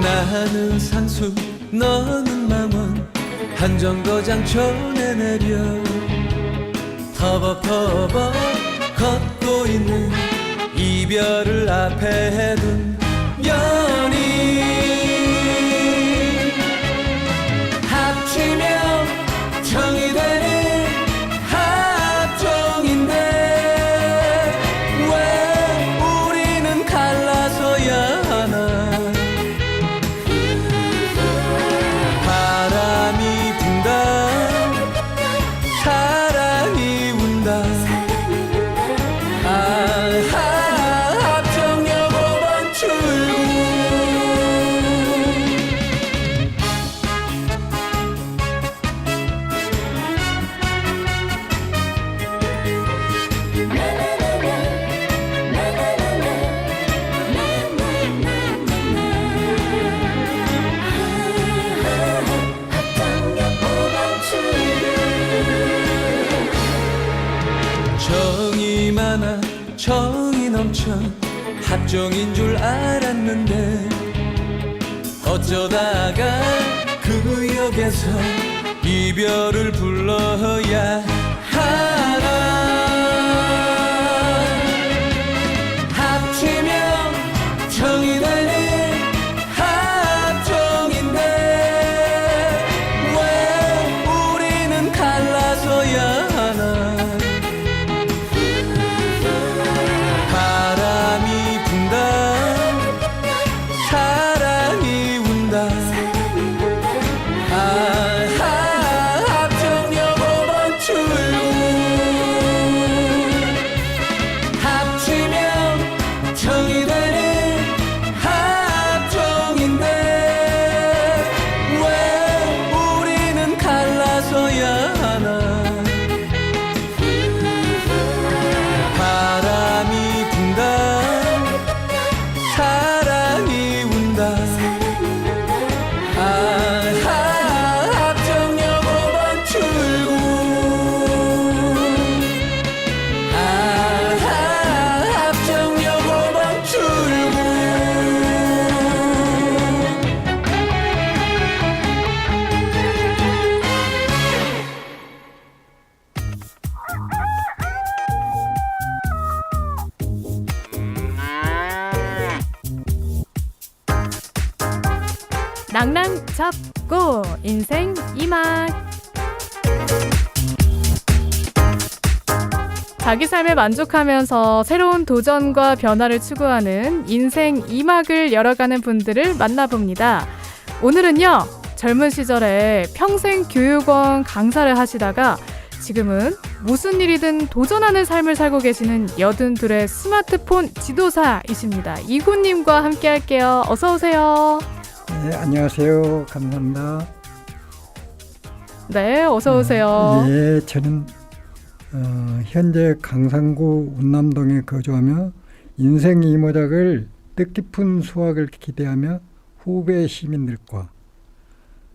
나는 상수 너는 망원. 한정거장 전에 내려. 터벅터벅 걷고 있는 이별을 앞에 둔연 운다 어쩌다가 그 역에서 이별을 불러야 하나 이막 자기 삶에 만족하면서 새로운 도전과 변화를 추구하는 인생 이막을 열어가는 분들을 만나봅니다. 오늘은요, 젊은 시절에 평생 교육원 강사를 하시다가 지금은 무슨 일이든 도전하는 삶을 살고 계시는 여든 둘의 스마트폰 지도사이십니다. 이훈님과 함께 할게요. 어서오세요. 네, 안녕하세요. 감사합니다. 네, 어서 오세요. 예, 저는 어, 현재 강산구 운남동에 거주하며 인생 이모작을 뜻깊은 수확을 기대하며 후배 시민들과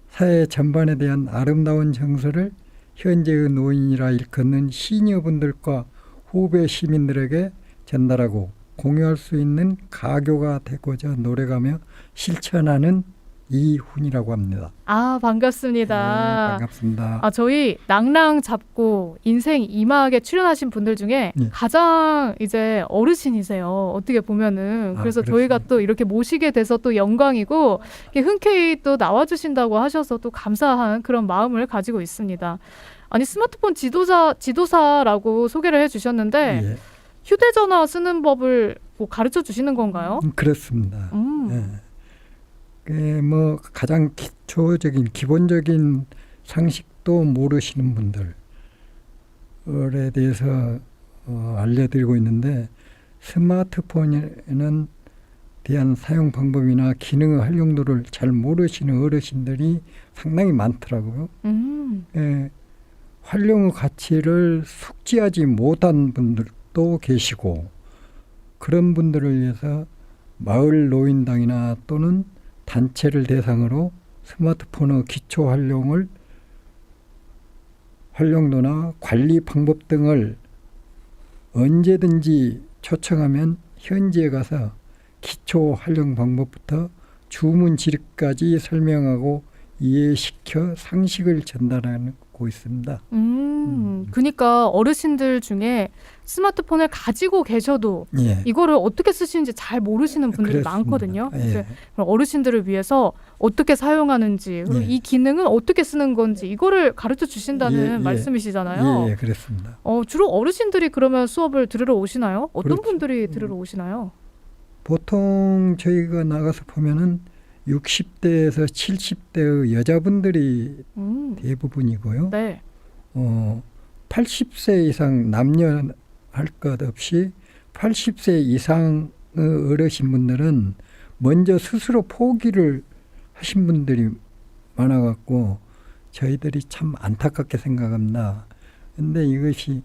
사회 전반에 대한 아름다운 정서를 현재의 노인이라 일컫는 시니어분들과 후배 시민들에게 전달하고 공유할 수 있는 가교가 되고자 노력하며 실천하는 이훈이라고 합니다. 아, 네, 반갑습니다. 반갑습니다. 아, 저희 낭랑 잡고 인생 이막에 출연하신 분들 중에 예. 가장 이제 어르신이세요. 어떻게 보면은. 아, 그래서 그렇습니다. 저희가 또 이렇게 모시게 돼서 또 영광이고 흔쾌히 또 나와주신다고 하셔서 또 감사한 그런 마음을 가지고 있습니다. 아니 스마트폰 지도자 지도사라고 소개를 해주셨는데 예, 휴대전화 쓰는 법을 뭐 가르쳐 주시는 건가요? 음, 그렇습니다. 음. 예. 그뭐 가장 기초적인 기본적인 상식도 모르시는 분들에 대해서 어, 알려드리고 있는데 스마트폰에는 대한 사용 방법이나 기능의 활용도를 잘 모르시는 어르신들이 상당히 많더라고요. 음. 예, 활용의 가치를 숙지하지 못한 분들도 계시고 그런 분들을 위해서 마을 노인당이나 또는 단체를 대상으로 스마트폰의 기초 활용을 활용도나 관리 방법 등을 언제든지 초청하면 현지에 가서 기초 활용 방법부터 주문 지르까지 설명하고 이해시켜 상식을 전달하고 있습니다. 음, 음. 그러니까 어르신들 중에 스마트폰을 가지고 계셔도 예. 이거를 어떻게 쓰시는지 잘 모르시는 분들이 그렇습니다. 많거든요. 예. 어르신들을 위해서 어떻게 사용하는지 그리고 예. 이 기능은 어떻게 쓰는 건지 이거를 가르쳐 주신다는 예, 예. 말씀이시잖아요. 예, 예, 그렇습니다. 어, 주로 어르신들이 그러면 수업을 들으러 오시나요? 어떤 그렇죠. 분들이 들으러 오시나요? 보통 저희가 나가서 보면은 60대에서 70대의 여자분들이 음, 대부분이고요. 네. 어, 80세 이상 남녀 할 것 없이 80세 이상의 어르신 분들은 먼저 스스로 포기를 하신 분들이 많아갖고 저희들이 참 안타깝게 생각합니다. 근데 이것이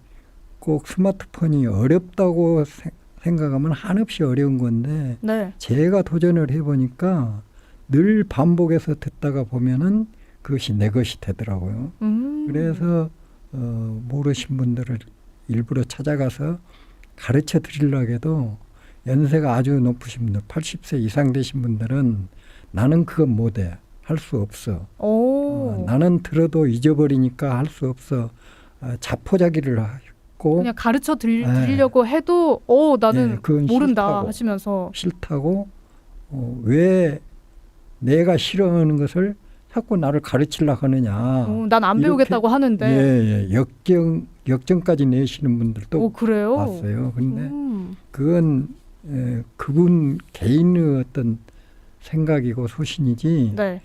꼭 스마트폰이 어렵다고 세- 생각하면 한없이 어려운 건데 네. 제가 도전을 해보니까 늘 반복해서 듣다가 보면은 그것이 내 것이 되더라고요. 음. 그래서 어, 모르신 분들을 일부러 찾아가서 가르쳐 드리려고 해도 연세가 아주 높으신 분들, 80세 이상 되신 분들은 나는 그거 못해. 할 수 없어. 오. 어, 나는 들어도 잊어버리니까 할 수 없어. 어, 자포자기를 하고 그냥 가르쳐 드리, 네. 드리 려고 해도 어 나는 예, 그건 모른다 싫다고. 하시면서 싫다고 어, 왜 내가 싫어하는 것을 자꾸 나를 가르치려고 하느냐. 어, 난안 이렇게- 배우겠다고 하는데 예, 예. 역경 역정까지 내시는 분들도 오 그래요? 봤어요. 근데 음. 그건 에, 그분 개인의 어떤 생각이고 소신이지 네.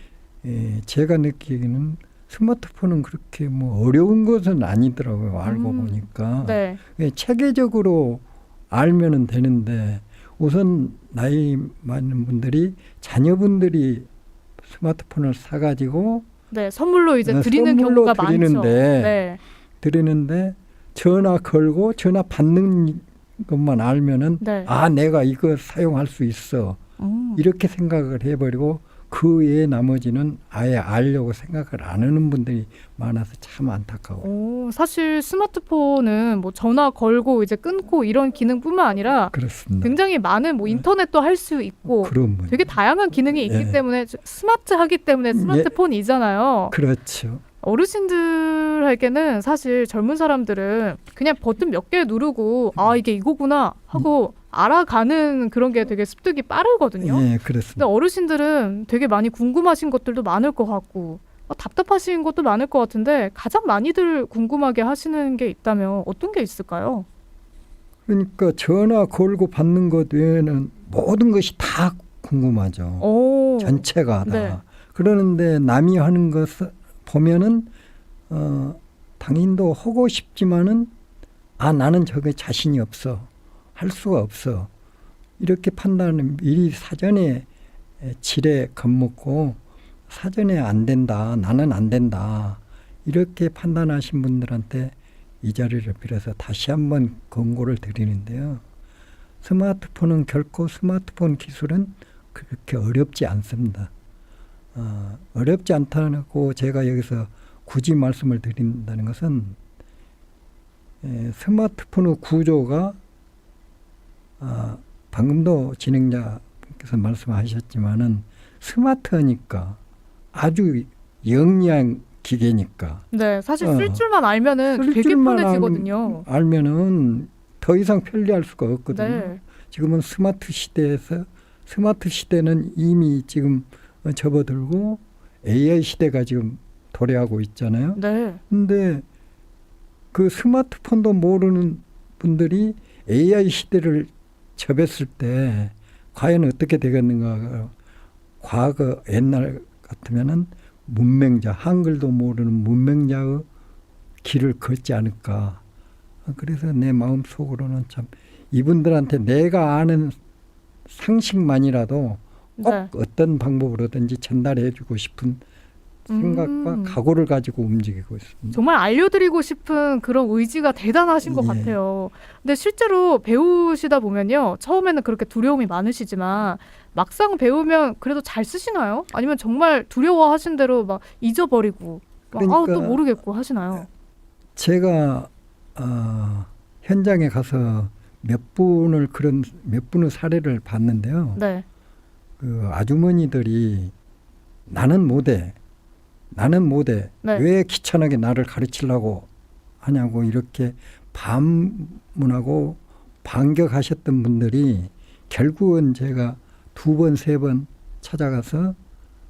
에, 제가 느끼기에는 스마트폰은 그렇게 뭐 어려운 것은 아니더라고요. 알고 음, 보니까 네. 예, 체계적으로 알면은 되는데 우선 나이 많은 분들이 자녀분들이 스마트폰을 사가지고 네. 선물로 이제 어, 드리는 선물로 경우가 많죠. 드리는데 네. 드리는데 전화 걸고 전화 받는 것만 알면은 네. 아 내가 이거 사용할 수 있어 음. 이렇게 생각을 해버리고 그 외에 나머지는 아예 알려고 생각을 안 하는 분들이 많아서 참 안타까워. 요 오, 사실 스마트폰은 뭐 전화 걸고 이제 끊고 이런 기능뿐만 아니라 그렇습니다. 굉장히 많은 뭐 인터넷도 할 수 있고 그런 분. 되게 다양한 기능이 있기 예. 때문에 스마트하기 때문에 스마트폰이잖아요. 그렇죠. 어르신들에게는 사실 젊은 사람들은 그냥 버튼 몇 개 누르고 아 이게 이거구나 하고 알아가는 그런 게 되게 습득이 빠르거든요. 예, 근데 그렇습니다. 어르신들은 되게 많이 궁금하신 것들도 많을 것 같고 어, 답답하신 것도 많을 것 같은데 가장 많이들 궁금하게 하시는 게 있다면 어떤 게 있을까요? 그러니까 전화 걸고 받는 것 외에는 모든 것이 다 궁금하죠. 오, 전체가 다. 네. 그러는데 남이 하는 것을 보면은 어, 당인도 하고 싶지만은 아 나는 저게 자신이 없어 할 수가 없어 이렇게 판단은 미리 사전에 에, 지레 겁먹고 사전에 안 된다 나는 안 된다 이렇게 판단하신 분들한테 이 자리를 빌어서 다시 한번 권고를 드리는데요. 스마트폰은 결코 스마트폰 기술은 그렇게 어렵지 않습니다. 어, 어렵지 않다고 제가 여기서 굳이 말씀을 드린다는 것은 에, 스마트폰의 구조가 아, 방금도 진행자께서 말씀하셨지만은 스마트하니까 아주 영리한 기계니까 네, 사실 어. 쓸 줄만 알면은 쓸 되게 줄만 편해지거든요. 알- 알면은 더 이상 편리할 수가 없거든요. 네, 지금은 스마트 시대에서 스마트 시대는 이미 지금 어, 접어들고 AI 시대가 지금 도래하고 있잖아요. 네, 근데 그 스마트폰도 모르는 분들이 AI 시대를 접했을 때 과연 어떻게 되겠는가? 과거 옛날 같으면은 문맹자 한글도 모르는 문맹자의 길을 걷지 않을까. 그래서 내 마음 속으로는 참 이분들한테 내가 아는 상식만이라도 꼭 네. 어떤 방법으로든지 전달해주고 싶은 생각과 음. 각오를 가지고 움직이고 있습니다. 정말 알려드리고 싶은 그런 의지가 대단하신 것 예. 같아요. 근데 실제로 배우시다 보면요. 처음에는 그렇게 두려움이 많으시지만 막상 배우면 그래도 잘 쓰시나요? 아니면 정말 두려워하신 대로 막 잊어버리고 막 아우 또 그러니까 모르겠고 하시나요? 제가 어, 현장에 가서 몇 분을 그런 몇 분의 사례를 봤는데요. 네. 그 아주머니들이 나는 못해, 나는 못해. 네. 왜 귀찮게 나를 가르치려고 하냐고 이렇게 반문하고 반격하셨던 분들이 결국은 제가 두 번, 세 번 찾아가서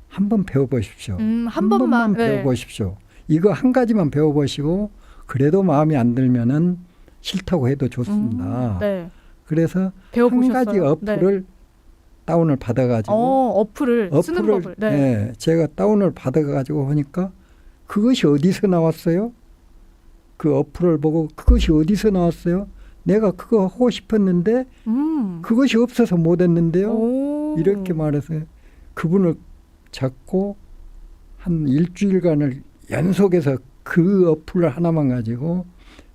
한 번 배워보십시오. 음, 한 번만 네. 배워보십시오. 이거 한 가지만 배워보시고 그래도 마음에 안 들면은 싫다고 해도 좋습니다. 음, 네. 그래서 배워보셨어요? 한 가지 어플을 다운을 받아가지고 어, 어플을, 쓰는 어플을 법을. 네. 예, 제가 다운을 받아가지고 하니까 그것이 어디서 나왔어요? 그 어플을 보고 그것이 어디서 나왔어요? 내가 그거 하고 싶었는데 음. 그것이 없어서 못했는데요. 오. 이렇게 말해서 그분을 잡고 한 일주일간을 연속해서 그 어플을 하나만 가지고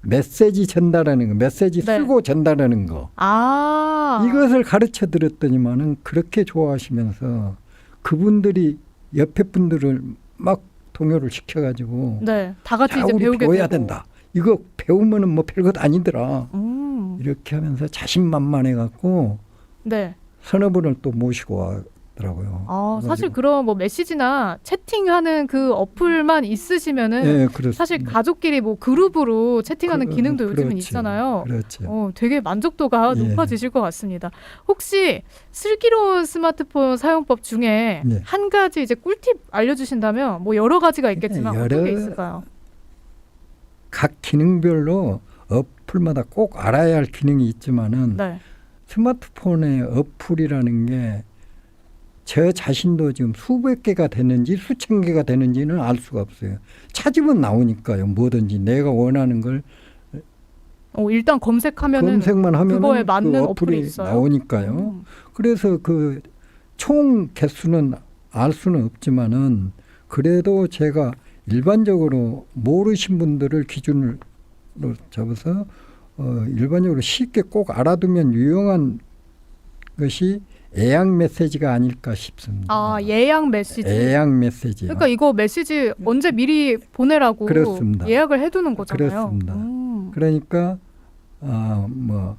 메시지 전달하는 거, 메시지 네. 쓰고 전달하는 거 아. 이것을 가르쳐 드렸더니만은 그렇게 좋아하시면서 그분들이 옆에 분들을 막 동요를 시켜가지고 네. 다 같이 자 이제 우리 배우게 배워야 되고. 된다. 이거 배우면은 뭐 별것 아니더라. 음. 이렇게 하면서 자신만만해 갖고 네. 서너 분을 또 모시고 왔더라고요. 아, 사실 그런 뭐 메시지나 채팅하는 그 어플만 있으시면은 예, 그렇습니다. 사실 가족끼리 뭐 그룹으로 채팅하는 그- 기능도 요즘은 그렇죠. 있잖아요. 그렇죠. 어, 되게 만족도가 예. 높아지실 것 같습니다. 혹시 슬기로운 스마트폰 사용법 중에 네. 한 가지 이제 꿀팁 알려주신다면 뭐 여러 가지가 있겠지만 네, 어떤 게 여러- 있을까요? 각 기능별로 어플마다 꼭 알아야 할 기능이 있지만은 네. 스마트폰의 어플이라는 게 저 자신도 지금 수백 개가 되는지 수천 개가 되는지는 알 수가 없어요. 찾으면 나오니까요. 뭐든지 내가 원하는 걸 어, 일단 검색하면은 검색만 하면 그거에 맞는 그 어플이 어플이? 나오니까요. 음. 그래서 그 총 개수는 알 수는 없지만은 그래도 제가 일반적으로 모르신 분들을 기준으로 잡아서 어 일반적으로 쉽게 꼭 알아두면 유용한 것이 애양 메시지가 아닐까 싶습니다. 아 예약 메시지. 애양 메시지요. 그러니까 이거 메시지 언제 미리 보내라고 그렇습니다. 예약을 해두는 거잖아요. 그렇습니다. 음. 그러니까 아뭐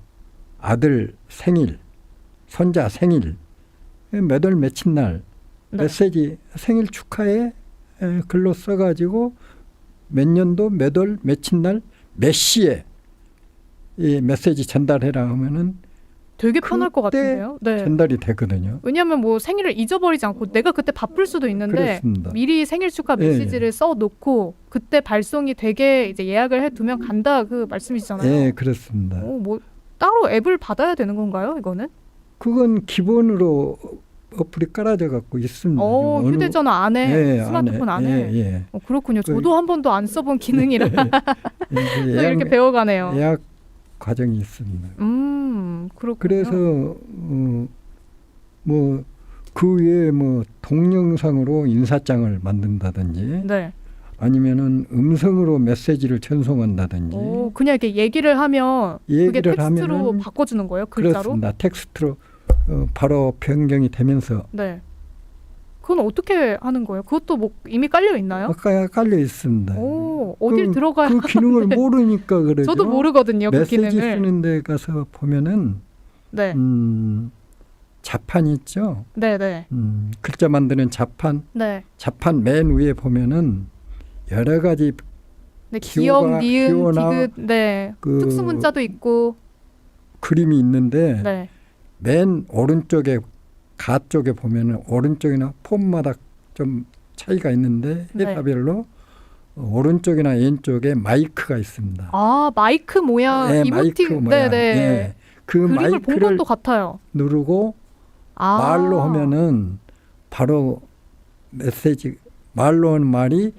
아들 생일, 손자 생일 몇월 며칠 날 네. 메시지 생일 축하해 에, 글로 써가지고 몇 년도 몇월 며칠 날 몇 시에 이 메시지 전달해라 하면은 되게 편할 것 같은데요. 네. 전달이 되거든요. 왜냐하면 뭐 생일을 잊어버리지 않고 내가 그때 바쁠 수도 있는데 그렇습니다. 미리 생일 축하 예, 메시지를 써놓고 그때 발송이 되게 이제 예약을 해두면 간다 그 말씀이시잖아요. 예, 그렇습니다. 어, 뭐 따로 앱을 받아야 되는 건가요? 이거는? 그건 기본으로 어플이 깔아져 갖고 있습니다. 어, 어느- 휴대전화 안에 예, 스마트폰 안에. 예, 예. 어, 그렇군요. 그- 저도 한 번도 안 써본 기능이라 또 이제 이렇게 배워가네요. 예약 과정이 있습니다. 음, 그렇군요. 그래서 어, 뭐그 외에 뭐 동영상으로 인사장을 만든다든지 네. 아니면은 음성으로 메시지를 전송한다든지 오, 그냥 이렇게 얘기를 하면 그게 얘기를 텍스트로 하면은 바꿔주는 거예요? 글자로? 그렇습니다. 텍스트로 어, 바로 변경이 되면서 네. 그건 어떻게 하는 거예요? 그것도 뭐 이미 깔려 있나요? 아까 깔려 있습니다. 오, 어딜 그- 들어가야 그 기능을 모르니까 그러죠. 저도 모르거든요, 그 메시지 기능을. 쓰는 데 가서 보면은 네. 음, 자판 있죠. 네, 네. 음, 글자 만드는 자판, 네. 자판 맨 위에 보면은 여러 가지 네, 기억, 니은, 디귿, 네. 그 특수 문자도 있고. 그림이 있는데 네. 맨 오른쪽에 가 쪽에 보면은 오른쪽이나 폼마다 좀 차이가 있는데 네. 회사별로 오른쪽이나 왼쪽에 마이크가 있습니다. 아, 마이크 모양 네, 이모티 마이크 모양. 네, 네. 예. 그 그림을 본 마이크를 것도 같아요. 누르고 아. 말로 하면은 바로 메시지 말로 하는 말이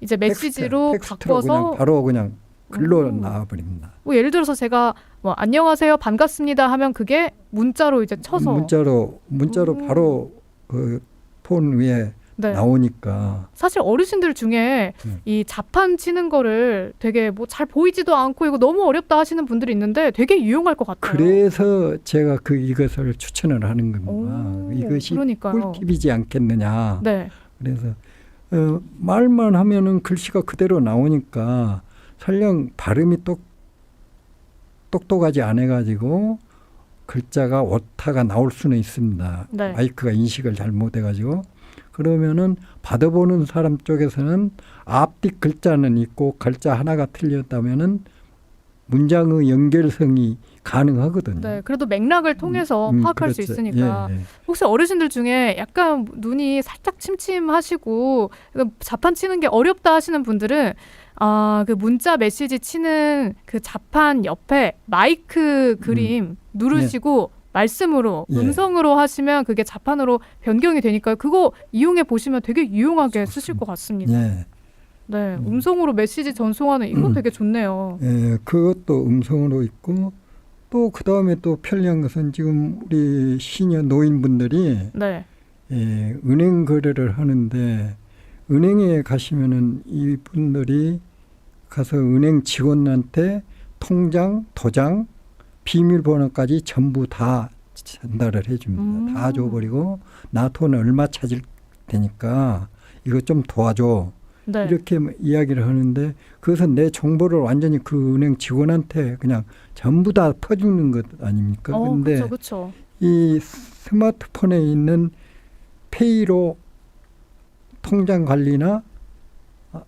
이제 메시지로 텍스트, 바꿔서 그냥 바로 그냥 글로 음. 나와버립니다. 뭐 예를 들어서 제가 뭐 안녕하세요 반갑습니다 하면 그게 문자로 이제 쳐서 문자로 문자로 음. 바로 그 폰 위에 네. 나오니까 사실 어르신들 중에 음. 이 자판 치는 거를 되게 뭐 잘 보이지도 않고 이거 너무 어렵다 하시는 분들이 있는데 되게 유용할 것 같아요. 그래서 제가 그 이것을 추천을 하는 겁니다. 오, 이것이 그러니까요. 꿀팁이지 않겠느냐. 네. 그래서 어, 말만 하면은 글씨가 그대로 나오니까 설령 발음이 똑 똑똑하지 않아 가지고 글자가 오타가 나올 수는 있습니다. 네. 마이크가 인식을 잘 못해가지고 그러면은 받아보는 사람 쪽에서는 앞뒤 글자는 있고 글자 하나가 틀렸다면은 문장의 연결성이 가능하거든요. 네, 그래도 맥락을 통해서 음, 파악할 수 그렇죠. 있으니까. 예, 예. 혹시 어르신들 중에 약간 눈이 살짝 침침하시고 자판 치는 게 어렵다 하시는 분들은 아, 그 문자 메시지 치는 그 자판 옆에 마이크 그림 누르시고 말씀으로 예. 음성으로 하시면 그게 자판으로 변경이 되니까 그거 이용해 보시면 되게 유용하게 쓰실 것 같습니다. 예. 네, 음. 음성으로 메시지 전송하는 이거 음. 되게 좋네요. 예, 그것도 음성으로 있고 또 그 다음에 또 편리한 것은 지금 우리 시니어 노인분들이 네, 예, 은행 거래를 하는데 은행에 가시면은 이분들이 가서 은행 직원한테 통장, 도장, 비밀번호까지 전부 다 전달을 해줍니다. 음. 다 줘버리고 나 돈 얼마 찾을 테니까 이거 좀 도와줘. 네, 이렇게 이야기를 하는데 그것은 내 정보를 완전히 그 은행 직원한테 그냥 전부 다 퍼주는 것 아닙니까? 어, 근데 그렇죠. 이 스마트폰에 있는 페이로 통장 관리나 아,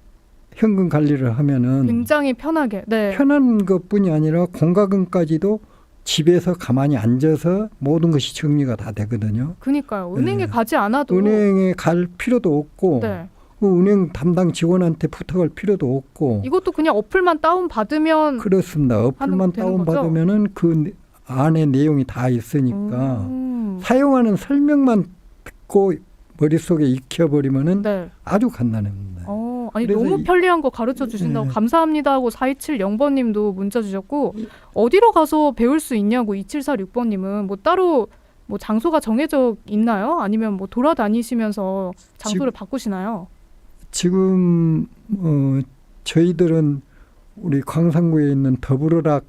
현금 관리를 하면은 굉장히 편하게. 네. 편한 것뿐이 아니라 공과금까지도 집에서 가만히 앉아서 모든 것이 정리가 다 되거든요. 그니까요. 은행에 네. 가지 않아도 은행에 갈 필요도 없고 네. 그 은행 담당 직원한테 부탁할 필요도 없고 이것도 그냥 어플만 다운 받으면 그렇습니다. 어플만 다운? 받으면은 그 안에 내용이 다 있으니까 음. 사용하는 설명만 듣고 머릿속에 익혀버리면은 네. 아주 간단합니다. 어, 아니 너무 이- 편리한 거 가르쳐 주신다고 네. 감사합니다 하고 4270번 님도 문자 주셨고 어디로 가서 배울 수 있냐고 2746번 님은 뭐 따로 뭐 장소가 정해져 있나요? 아니면 뭐 돌아다니시면서 장소를 바꾸시나요? 지금 어, 저희들은 우리 광산구에 있는 더불어락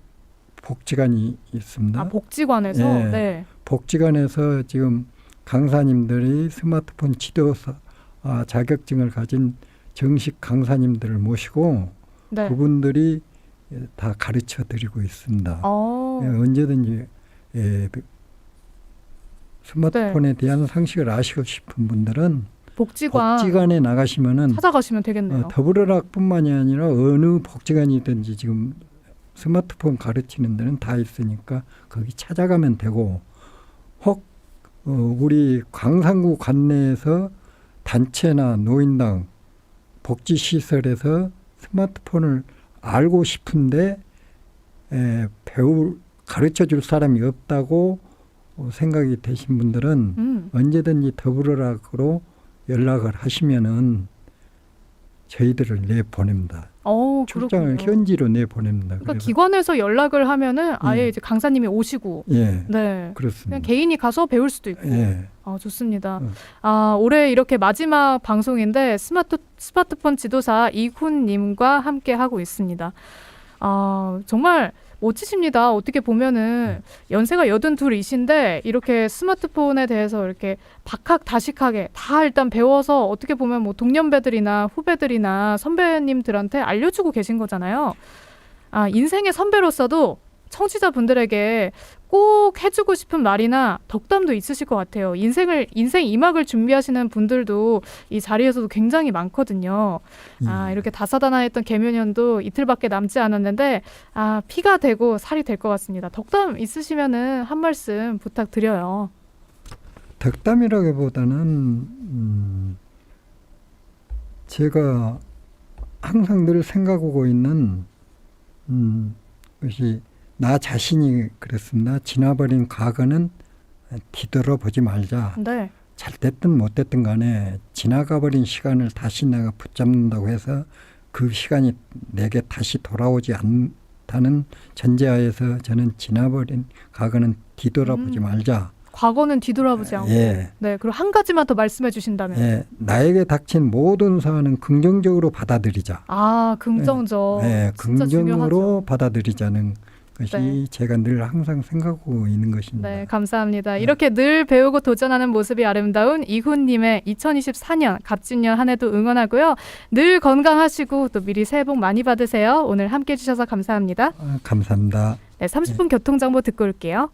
복지관이 있습니다. 아, 복지관에서 예. 네. 복지관에서 지금 강사님들이 스마트폰 지도사 아, 자격증을 가진 정식 강사님들을 모시고 네. 그분들이 다 가르쳐 드리고 있습니다. 어. 예, 언제든지 예, 스마트폰에 네. 대한 상식을 아시고 싶은 분들은 복지관 복지관에 나가시면은 찾아가시면 되겠네요. 어, 더불어락뿐만이 아니라 어느 복지관이든지 지금 스마트폰 가르치는 데는 다 있으니까 거기 찾아가면 되고 우리 광산구 관내에서 단체나 노인당 복지시설에서 스마트폰을 알고 싶은데 에, 배울 가르쳐 줄 사람이 없다고 어, 생각이 되신 분들은 음. 언제든지 더불어락으로 연락을 하시면은 저희들을 내 보냅니다. 어, 출장을 그렇군요. 현지로 내 보냅니다. 그러니까 기관에서 연락을 하면은 아예 음. 이제 강사님이 오시고 예 네. 그냥 그렇습니다. 개인이 가서 배울 수도 있고. 예 아, 좋습니다. 음. 아, 올해 이렇게 마지막 방송인데 스마트 스마트폰 지도사 이훈 님과 함께 하고 있습니다. 아, 정말 멋지십니다. 어떻게 보면은 연세가 여든 둘이신데 이렇게 스마트폰에 대해서 이렇게 박학다식하게 다 일단 배워서 어떻게 보면 뭐 동년배들이나 후배들이나 선배님들한테 알려주고 계신 거잖아요. 아, 인생의 선배로서도 청취자분들에게 꼭 해주고 싶은 말이나 덕담도 있으실 것 같아요. 인생을 인생 2막을 준비하시는 분들도 이 자리에서도 굉장히 많거든요. 아 예. 이렇게 다사다난했던 개묘년도 이틀밖에 남지 않았는데 아 피가 되고 살이 될 것 같습니다. 덕담 있으시면은 한 말씀 부탁드려요. 덕담이라기보다는 음, 제가 항상 늘 생각하고 있는 음, 것이 나 자신이 그렇습니다. 지나버린 과거는 뒤돌아보지 말자. 네. 잘 됐든 못 됐든 간에 지나가 버린 시간을 다시 내가 붙잡는다고 해서 그 시간이 내게 다시 돌아오지 않다는 전제하에서 저는 지나버린 과거는 뒤돌아보지 음. 말자. 과거는 뒤돌아보지 않고. 예, 네. 그리고 한 가지만 더 말씀해 주신다면. 예, 나에게 닥친 모든 사안은 긍정적으로 받아들이자. 아 긍정적. 예, 진짜 긍정으로 중요하죠. 받아들이자는 것이 네. 제가 늘 항상 생각하고 있는 것입니다. 네, 감사합니다. 이렇게 늘 배우고 도전하는 모습이 아름다운 이훈님의 2024년 갑진년 한 해도 응원하고요. 늘 건강하시고 또 미리 새해 복 많이 받으세요. 오늘 함께 해주셔서 감사합니다. 아, 감사합니다. 네, 30분 교통정보 듣고 올게요.